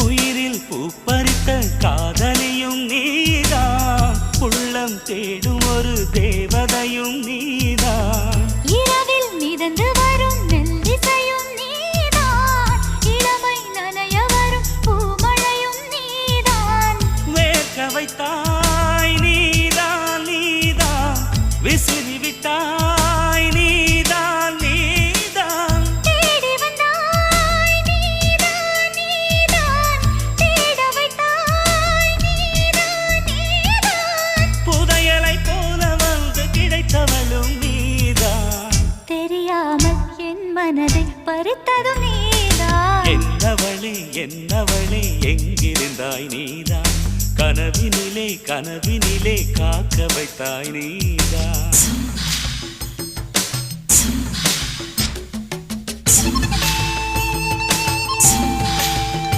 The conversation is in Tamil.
உயிரில் பூப்பறித்த காதலியும் நீதான் உள்ளம் தேடும் ஒரு தேவதையும் நீதான் இரவில் மிதந்து வரும் மெல்லிசையும் நீதான் இளமை நனைய வரும் பூமழையும் நீதான் வேர்க்க வைத்தாய் நீதான் நீதான் விசிறி விட்டாய் தெரியாமலும் நீதான். தெரியாமல் என் மனதை பறித்ததும் நீதான். என்ன வழி என்ன வழி? எங்கிருந்தாய் நீதான்? கனவினிலே கனவினிலே காக்க வைத்தாய் நீதான்.